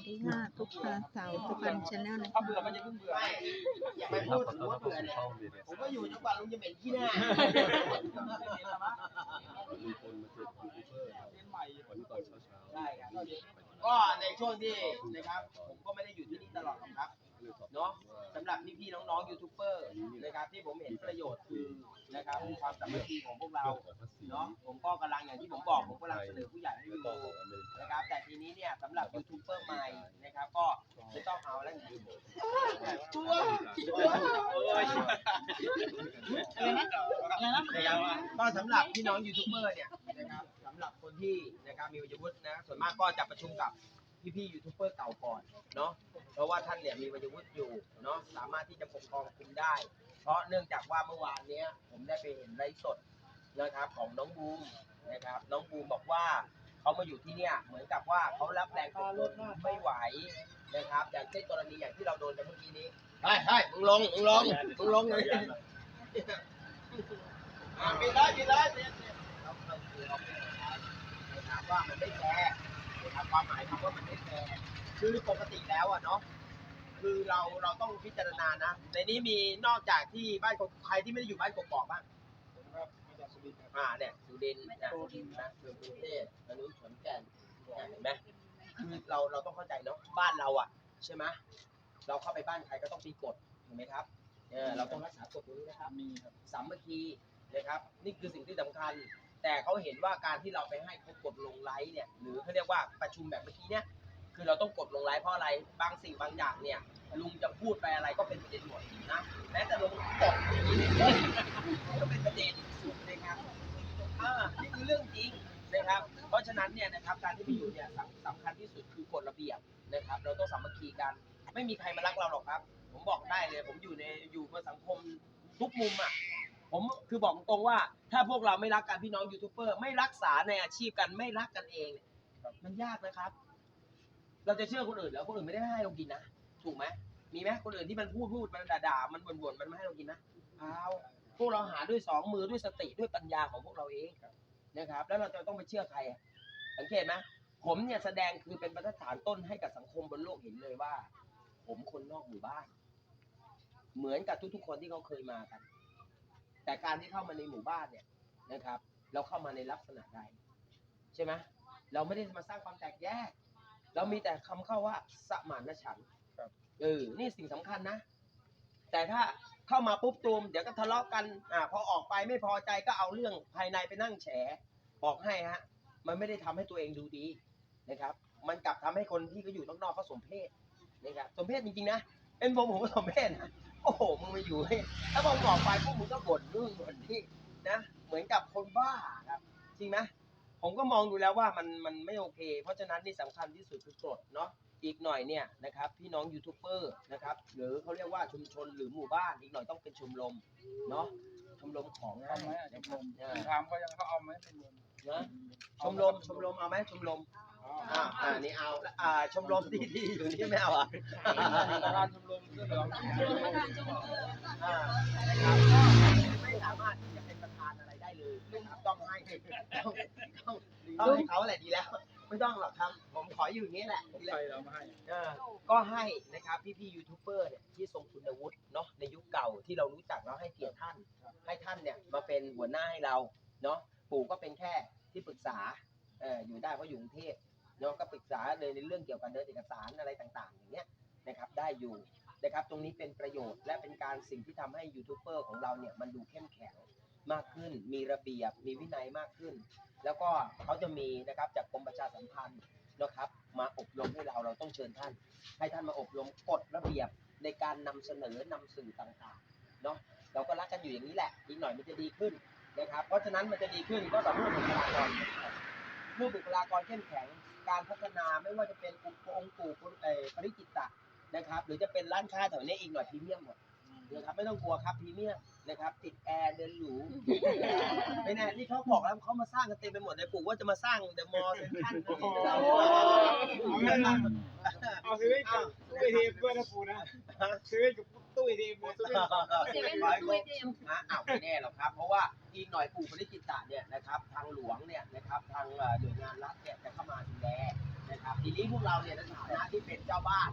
วัสดีค่ะทุกท่านสาวทุกคนชาแนลนะถ้าคะเบื่อมันจะเพิ่งเบื่อไม่อย่าไปพูดถึงว่าเบื่อเนี่ยผมก็อยู่จังหวัดลุงจะเหม็นขี้หน้ามีคนมาเจอยูทูบเบอร์ครับเรียนใหม่วันนี้ตอนเช้าเช้าใช่ครับก็ในช่วงที่นะครับผมก็ไม่ได้อยู่ที่นี่ตลอดหรอกครับเนาะสำหรับพี่ๆน้องๆยูทูบเบอร์นะครับที่ผมเห็นประโยชน์ คือความสามัคคีของพวกเราเนาะผมก็กำลังอย่างที่ผมบอกผมกำลังเสนอผู้ใหญ่ให้ดูนะครับแต่ทีนี้เนี่ยสำหรับยูทูบเบอร์ใหม่นะครับก็ไม่ต้องเอาแล้วอย่างนี้ชัวนะครับก็สำหรับพี่น้องยูทูบเบอร์เนี่ยนะครับสำหรับคนที่นะครับมีวุฒินะส่วนมากก็จะประชุมกับ พี่ๆยูทูบเบอร์เก่าก่อนเนาะเพราะว่าท่านเนี่ยมีวัยวุฒิอยู่เนาะสามารถที่จะปกครองคุมได้ เพราะเนื่องจากว่าเมื่อวานเนี้ยผมได้ไปเห็นไลฟ์สดนะครับของน้องบูมนะครับน้องบูมบอกว่าเขามาอยู่ที่เนี่ยเหมือนกับว่าเขารับแรงกดดันไม่ไหวนะครับอย่างเช่นกรณีอย่างที่เราโดนกันเมื่อกี้นี้ใช่ใช่มึงลงมึงลงมึงลงเลยอะมีได้มีได้เนี่ยเนี่ยเราเราคือเราไม่ได้นะครับว่ามันไม่แฟร์นะ ครับความหมายคำว่ามันไม่แฟร์คือปกติแล้วอะเนาะคือเราเราต้องพิจารณานะ ในนี้มีนอกจากที่บ้านกกใครที่ไม่ได้อยู่บ้านกกอกบ้างอ่าเนี่ยสุรินทร์นะนะเมืองกรุงเทพอนุขอนแก่นเนี่ยเห็นไหมคือเราเราต้องเข้าใจเนาะบ้านเราอะ ใช่ไหมเราเข้าไปบ้านใครก็ต้องมีกฎถูกไหมครับเออเราต้องรักษากฎตรงนี้นะครับมีครับสามัคคีนะครับ นี่คือสิ่งที่สำคัญ แต่เขาเห็นว่าการที่เราไปให้เขากดลงไลค์เนี่ย หรือเขาเรียกว่าประชุมแบบเมื่อกี้เนี่ย คือเราต้องกดลงไลค์เพราะอะไร บางสิ่งบางอย่างเนี่ย ลุงจะพูดไปอะไรก็เป็นประเด็นหมดนะ แม้แต่ลุงตดก็เป็นประเด็นนะครับอ่านี่คือเรื่องจริงนะครับ เพราะฉะนั้นเนี่ยนะครับ การที่ไปอยู่เนี่ยสำสำคัญที่สุดคือกฎระเบียบนะครับ เราต้องสามัคคีกัน ไม่มีใครมารักเราหรอกครับ ผมบอกได้เลย ผมอยู่ในอยู่ในสังคมทุกมุมอะ ผมคือบอกตรงว่า ถ้าพวกเราไม่รักกันพี่น้องยูทูบเบอร์ไม่รักษาในอาชีพกันไม่รักกันเองเนี่ยมันยากนะครับ เราจะเชื่อคนอื่นแล้วคนอื่นไม่ได้ให้เรากินนะถูกไหมมีไหมคนอื่นที่มันพูดพูดมันด่าด่ามันบ่นบ่นมันไม่ให้เรากินนะเปล่าพวกเราหาด้วยสองมือด้วยสติด้วยปัญญาของพวกเราเองนะครับ แล้วเราจะต้องไปเชื่อใครสังเกตไหมผมเนี่ยแสดงคือเป็นบรรทัดฐานต้นให้กับสังคมบนโลกเห็นเลยว่า ผมคนนอกหมู่บ้าน เหมือนกับทุกๆคนที่เขาเคยมากัน แต่การที่เข้ามาในหมู่บ้านเนี่ยนะครับ เราเข้ามาในลักษณะใดใช่ไหมเราไม่ได้มาสร้างความแตกแยก เรามีแต่คำเข้าว่าสมานฉันท์เออนี่สิ่งสำคัญนะ แต่ถ้าเข้ามาปุ๊บตูมเดี๋ยวก็ทะเลาะกันอ่าพอออกไปไม่พอใจก็เอาเรื่องภายในไปนั่งแฉบอกให้ฮะมันไม่ได้ทำให้ตัวเองดูดีนะครับ มันกลับทำให้คนที่เขาอยู่ข้างนอกเขาสมเพศนะครับสมเพศจริงๆนะเป็นผมผมก็สมเพศนะ โอ้โหมึงมาอยู่ให้ถ้าผมออกไปพวกมึงก็บ่นนู่นบ่นนี่นะ เหมือนกับคนบ้าครับจริงไหมผมก็มองดูแล้วว่ามันมันไม่โอเค เพราะฉะนั้นนี่สำคัญที่สุดคือกฎเนาะอีกหน่อยเนี่ยนะครับพี่น้องยูทูบเบอร์นะครับหรือเขาเรียกว่าชุมชนหรือหมู่บ้าน อีกหน่อยต้องเป็นชมรมเนาะชมรมของเอาไหมอาจจะนะคลรับมเออถามเขายังเขาเอาไหมเป็นลมนะชมรมชมรมเอาไหมชมรม อ่าอ่านี่เอาอ่าชมรมที่ที่อยู่นี่ไม่เอาอะประธานชมรมเสื้อเหลืองอ่านะครับก็ไม่สามารถที่จะเป็นประธานอะไรได้เลยนะครับต้องให้ต้องต้องต้องให้เขาแหละดีแล้ว ไม่ต้องหรอกครับ ผมขออยู่อย่างนี้แหละดีใคแล้วรเรามาให้เออก็ให้นะครับพี่ๆยูทูบเบอร์เนี่ยที่ทรงคุณวุฒิเนาะในยุคเก่าที่เรารู้จักแล้วให้เกียรติท่าน ให้ท่านเนี่ยมาเป็นหัวหน้าให้เราเนาะปู่ก็เป็นแค่ที่ปรึกษาเอออยู่ได้เพราะอยู่กรุงเทพ เนาะก็ปรึกษาเลยในเรื่องเกี่ยวกับเดินเอกสารอะไรต่างๆ อย่างเงี้ยนะครับได้อยู่นะครับตรงนี้เป็นประโยชน์และเป็นการสิ่งที่ทำให้ยูทูบเบอร์ของเราเนี่ยมันดูเข้มแข็งมากขึ้น มีระเบียบ มีวินัยมากขึ้น แล้วก็เขาจะมีนะครับจากกรมประชาสัมพันธ์นะครับ มาอบรมให้เราเราต้องเชิญท่าน ให้ท่านมาอบรมกฎระเบียบในการนำเสนอนำสื่อต่างๆเนาะเราก็รักกันอยู่อย่างนี้แหละอีกหน่อยมันจะดีขึ้นนะครับ เพราะฉะนั้นมันจะดีขึ้นก็ต่อเมื่อบุคลากรเข้มแข็งเมื่อบุคลากรเข้มแข็ง การพัฒนาไม่ว่าจะเป็นอุปองค์ปู่เอ่อปริจิตตะนะครับ หรือจะเป็นร้านค้าแถวนี้อีกหน่อยพรีเมียมหมดนะครับไม่ต้องกลัวครับพรีเมียม นะครับ ติดแอร์เดินหรูไม่แน่ที่เขาบอกแล้วเขามาสร้างกันเต็มไปหมดเลยปู่ว่าจะมาสร้างเดอะมอลล์เซ็นทรัลเอาซื้อให้กับตู้ไอทีมด้วยนะปูนะซื้อให้กับตู้ไอทีมเลยเซเว่นร้อยกนะอ้าวไม่แน่หรอกครับ เพราะว่าอีกหน่อยปู่ปริจิตตะเนี่ยนะครับ ทางหลวงเนี่ยนะครับทางเอ่อหน่วยงานรัฐเนี่ยจะเข้ามาดูแลนะครับนะครับทีนี้พวกเราเนี่ยในฐานะที่เป็นเจ้าบ้าน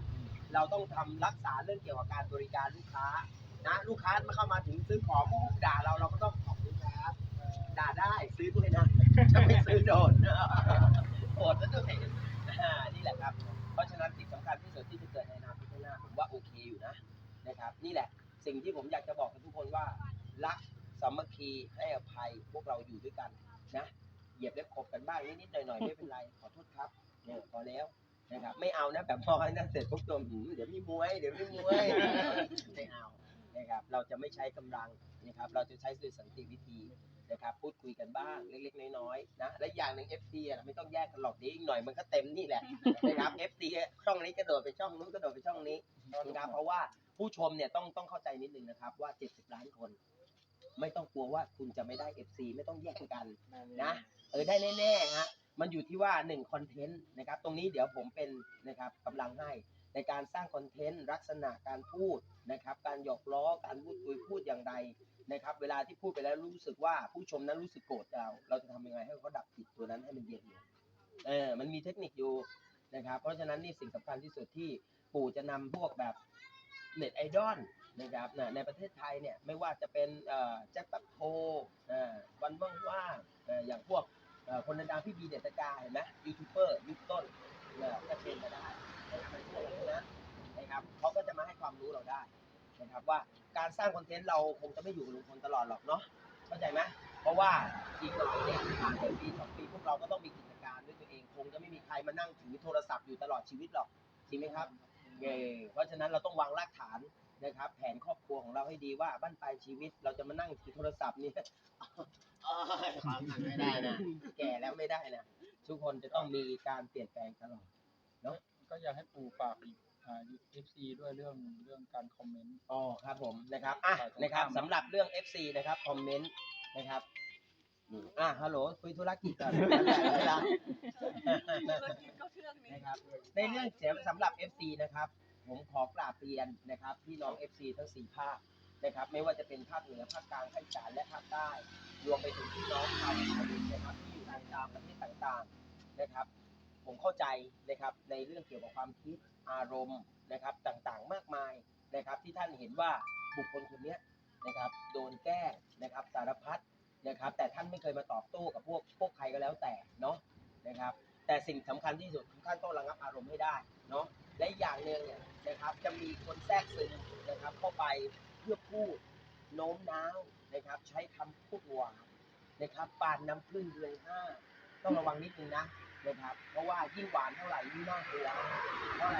เราต้องทำรักษาเรื่องเกี่ยวกับการบริการลูกค้า นะลูกค้ามาเข้ามาถึงซื้อของด่าเราเราก็ต้องขอบคุณครับด่าได้ซื้อด้วยนะจะไม่ซื้อโดนโอดแล้วด้วยอ่านี่แหละครับ เพราะฉะนั้นสิ่งสำคัญที่สุดที่จะเกิดในอนาคตข้างหน้าผมว่าโอเคอยู่นะนะครับ นี่แหละสิ่งที่ผมอยากจะบอกกับทุกคนว่ารักสามัคคีให้อภัยพวกเราอยู่ด้วยกันนะเหยียบเล็บขบกันบ้างนิดๆหน่อยๆไม่เป็นไรขอโทษครับเนี่ยพอแล้วนะครับ ไม่เอานะแบบพอให้นั่นเสร็จปุ๊บตัวเดี๋ยวมีมวยเดี๋ยวมีมวยไม่เอา นะครับ เราจะไม่ใช้กำลังนะครับ เราจะใช้ด้วยสันติวิธีนะครับ พูดคุยกันบ้างเล็กๆ น้อยๆนะ และอย่างหนึ่ง FT อะไม่ต้องแยกกันหรอกเดียวอีกหน่อยมันก็เต็มนี่แหละ นะครับ FT ช่องนี้กระโดดไปช่องนู้นกระโดดไปช่องนี้นะครับเพราะว่าผู้ชมเนี่ยต้องต้องเข้าใจนิดนึงนะครับว่า 70 ล้านคน ไม่ต้องกลัวว่าคุณจะไม่ได้ FC ไม่ต้องแย่งกัน นะ เออได้แน่ๆฮะมันอยู่ที่ว่าหนึ่งคอนเทนต์นะครับ ตรงนี้เดี๋ยวผมเป็นนะครับกำลังให้ ในการสร้างคอนเทนต์ลักษณะการพูดนะครับ การหยอกล้อการพูดคุยพูดอย่างไรนะครับ เวลาที่พูดไปแล้วรู้สึกว่าผู้ชมนั้นรู้สึกโกรธเราเราจะทำยังไงให้เขาดับจิตตัวนั้นให้มันเย็นลงเออมันมีเทคนิคอยู่นะครับ เพราะฉะนั้นนี่สิ่งสำคัญที่สุดที่ปู่จะนำพวกแบบเน็ตไอดอลนะครับนะในประเทศไทยเนี่ยไม่ว่าจะเป็นแจ็คแป๊บโพเอ่อวันว่างๆเอ่ออย่างพวกคนดังๆพี่บีเดชกาเห็นไหมยูทูบเบอร์ยุคต้นก็เชนมาได้ นะครับเป็นพวกนี้นะนะครับเขาก็จะมาให้ความรู้เราได้นะครับว่าการสร้างคอนเทนต์เราคงจะไม่อยู่กับลุงพลตลอดหรอกเนาะเข้าใจไหมเพราะว่าอีกหน่อยเนี่ยผ่านไปปีสองปีพวกเราก็ต้องมีกิจการด้วยตัวเองคงจะไม่มีใครมานั่งถือโทรศัพท์อยู่ตลอดชีวิตหรอกจริงไหมครับเย่เพราะฉะนั้นเราต้องวางรากฐานนะครับแผนครอบครัวของเราให้ดีว่าบ้านปลายชีวิตเราจะมานั่งถือโทรศัพท์นี่เอ้ยความหันไม่ได้นะแก่แล้วไม่ได้นะทุกคนจะต้องมีการเปลี่ยนแปลงตลอด ก็อยากให้ปู่ฝากอีกอ่า FC ด้วยเรื่องเรื่องการคอมเมนต์ อ๋อครับผมนะครับอะฝ่ายตรงนะครับข้าม สำหรับเรื่อง FC นะครับคอมเมนต์นะครับอืมอะฮัลโหลคุยธุรกิจก่อนเวลานะครับในเรื่องเสียงสำหรับ FC นะครับ ผมขอกราบเรียนนะครับพี่น้อง FC ทั้งสี่ภาคนะครับ ไม่ว่าจะเป็นภาคเหนือภาคกลางภาคอีสานและภาคใต้รวมไปถึงพี่น้องชาวไทยนะครับที่อยู่ในตามประเทศต่างๆนะครับ ผมเข้าใจนะครับในเรื่องเกี่ยวกับความคิดอารมณ์นะครับต่างๆ มากมายนะครับที่ท่านเห็นว่าบุคคลคนนี้นะครับโดนแก้นะครับสารพัดนะครับแต่ท่านไม่เคยมาตอบโต้กับพวกพวกใครก็แล้วแต่เนาะนะครับแต่สิ่งสำคัญที่สุดคือท่านต้องระงับอารมณ์ให้ได้เนาะและอย่างหนึ่งเนี่ยนะครับจะมีคนแทรกซึมนะครับเข้าไปเพื่อพูดโน้มน้าวนะครับใช้คำพูดหวานนะครับปานน้ำพึ่งเดือนห้าต้องระวังนิดนึงนะ นะครับ เพราะว่ายิ่งหวานเท่าไหร่ยิ่งน่ากลัวเพราะอะไร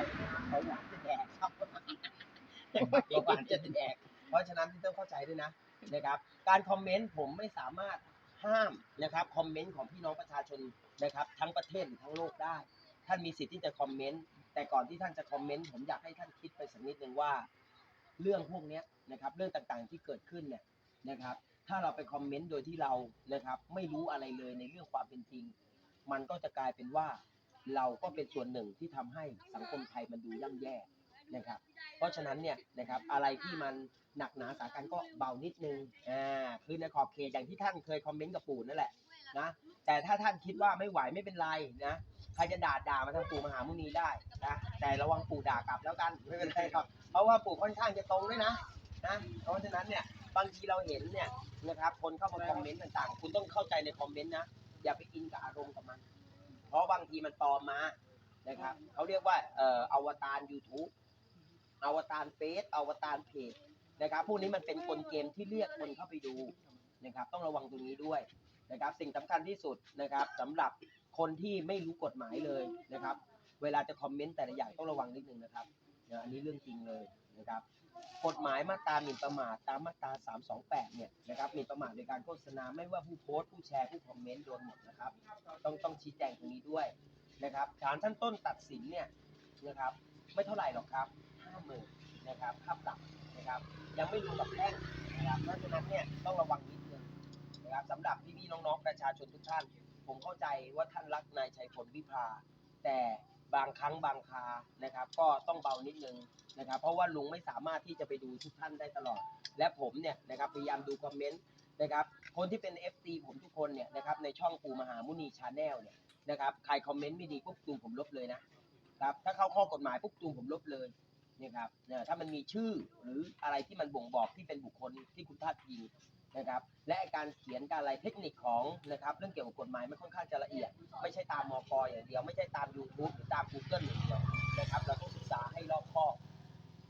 เขาหวานจะแดกครับเขาหวานจะแดกเพราะฉะนั้นต้องเข้าใจด้วยนะนะครับ การคอมเมนต์ผมไม่สามารถห้ามนะครับคอมเมนต์ของพี่น้องประชาชนนะครับ ทั้งประเทศหรือทั้งโลกได้ ท่านมีสิทธิ์ที่จะคอมเมนต์แต่ก่อนที่ท่านจะคอมเมนต์ผมอยากให้ท่านคิดไปสักนิดหนึ่งว่า เรื่องพวกนี้นะครับ เรื่องต่างๆที่เกิดขึ้นเนี่ยนะครับ ถ้าเราไปคอมเมนต์โดยที่เรานะครับ ไม่รู้อะไรเลยในเรื่องความเป็นจริง มันก็จะกลายเป็นว่าเราก็เป็นส่วนหนึ่งที่ทำให้สังคมไทยมันดูย่ำแย่นะครับ เพราะฉะนั้นเนี่ยนะครับอะไรที่มันหนักหนาสากันก็เบานิดนึงอ่าคือในขอบเขตอย่างที่ท่านเคยคอมเมนต์กับปู่นั่นแหละนะแต่ถ้าท่านคิดว่าไม่ไหวไม่เป็นไรนะใครจะด่าด่ามาทางปู่มหามุนีได้นะแต่ระวังปู่ด่ากลับแล้วกันไม่เป็นไรครับ เพราะว่าปู่ค่อนข้างจะตรงด้วยนะนะเพราะฉะนั้นเนี่ยบางทีเราเห็นเนี่ยนะครับคนเข้ามาคอมเมนต์ต่างๆ คุณต้องเข้าใจในคอมเมนต์นะ อย่าไปอินกับอารมณ์กับมัน เพราะบางทีมันปลอมมานะครับเขาเรียกว่าเอ่ออวตาร YouTube อวตารเฟซอวตารเพจนะครับพวกนี้มันเป็นกลเกมที่เรียกคนเข้าไปดูนะครับ ต้องระวังตรงนี้ด้วยนะครับ สิ่งสำคัญที่สุดนะครับสำหรับคนที่ไม่รู้กฎหมายเลยนะครับ เวลาจะคอมเมนต์แต่ละอย่างต้องระวังนิดนึงนะครับนะอันนี้เรื่องจริงเลยนะครับ กฎหมายมาตราหมิ่นประมาทตามมาตรา 328 เนี่ยนะครับหมิ่นประมาทโดยการโฆษณาไม่ว่าผู้โพสต์ผู้แชร์ผู้คอมเมนต์โดนหมดนะครับ ต้องต้องชี้แจงตรงนี้ด้วยนะครับศาลชั้นต้นตัดสินเนี่ยนะครับไม่เท่าไหร่หรอกครับห้าหมื่นนะครับค่าปรับนะครับ ยังไม่รวมกับแพ่งนะครับเพราะฉะนั้นเนี่ยต้องระวังนิดนึงนะครับสำหรับพี่ๆน้องๆประชาชนทุกท่าน ผมเข้าใจว่าท่านรักนายชัยพลวิภา แต่บางครั้งบางคานะครับ ก็ต้องเบานิดนึง นะครับเพราะว่าลุงไม่สามารถที่จะไปดูทุกท่านได้ตลอด และผมเนี่ยนะครับพยายามดูคอมเมนต์นะครับคนที่เป็น FC ผมทุกคนเนี่ยนะครับในช่องปูมหามุนีชาแนลเนี่ยนะครับใครคอมเมนต์ไม่ดีปุ๊บตูผมลบเลยนะครับถ้าเข้าข้อกฎหมายปุ๊บตูมผมลบเลยเนี่ยครับเนี่ยถ้ามันมีชื่อหรืออะไรที่มันบ่งบอกที่เป็นบุคคลที่คุณพาดพิงนะครับและการเขียนการอะไรเทคนิคของนะครับเรื่องเกี่ยวกับกฎหมายมันค่อนข้างจะละเอียด ไม่ใช่ตามมกอย่างเดียว ไม่ใช่ตาม YouTube หรือตาม Google อย่างเดียวนะครับเราต้องศึกษาให้รอบคอบ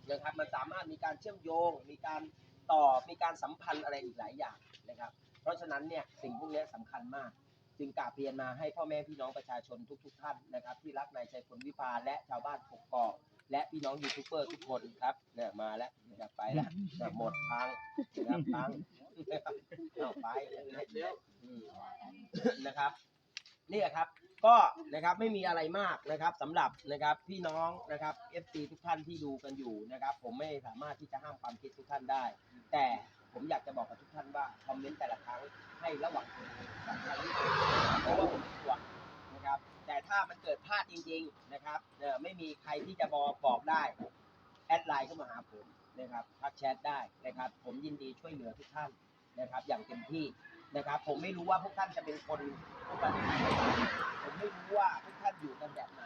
นะครับมันสามารถมีการเชื่อมโยง มีการต่อมีการสัมพันธ์อะไรอีกหลายอย่างนะครับ เพราะฉะนั้นเนี่ยสิ่งพวกนี้สำคัญมาก จึงกราบเรียนมาให้พ่อแม่พี่น้องประชาชนทุกๆท่านนะครับ ที่รักนายชัยพลวิภาและชาวบ้านกกอกและพี่น้องยูทูบเบอร์ทุกคนครับเนี่ยมาแล้วนะครับไปแล้วเนี่ยหมดพังนะครับพังเอาไปอืมนะครับนี่แหละครับ ก็นะครับไม่มีอะไรมากนะครับสำหรับนะครับพี่น้องนะครับ FC ทุกท่านที่ดูกันอยู่นะครับ ผมไม่สามารถที่จะห้ามความคิดทุกท่านได้ แต่ผมอยากจะบอกกับทุกท่านว่าคอมเมนต์แต่ละครั้งให้ระวังตัวเองสำคัญที่สุดเพราะว่าผมเป็นห่วนะครับ แต่ถ้ามันเกิดพลาดจริง ๆนะครับเออไม่มีใครที่จะบอกบอกได้แอดไลน์เข้ามาหาผมนะครับทักแชทได้นะครับ ผมยินดีช่วยเหลือทุกท่านนะครับ อย่างเต็มที่ นะครับ ผมไม่รู้ว่าพวกท่านจะเป็นคนพวกท่านเป็นใครผมไม่รู้ว่าพวกท่านอยู่กันแบบไหน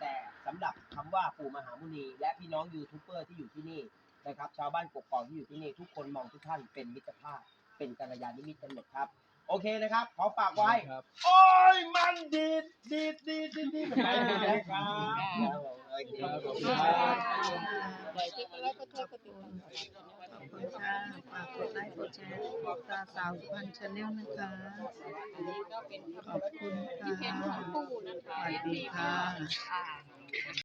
แต่สำหรับคำว่าปู่มหามุนี และพี่น้องยูทูบเบอร์ที่อยู่ที่นี่นะครับ ชาวบ้านกกอกที่อยู่ที่นี่ ทุกคนมองทุกท่านเป็นมิตรภาพ เป็นกัลยาณมิตรกันหมดครับ โอเคนะครับ ขอฝากไว้ครับโอ้ยมันดีดดีดดีดดีดดีดไปเลยครับโอเคขอบคุณครับข อบคุณค่ะฝากกดไลค์กดแชร์ตาสาวสุพรรณชาแนลนะคะ อันนี้ก็เป็นขอบคุณค่ะที่เพจของปู่นะคะสวัสดีค่ะค่ะ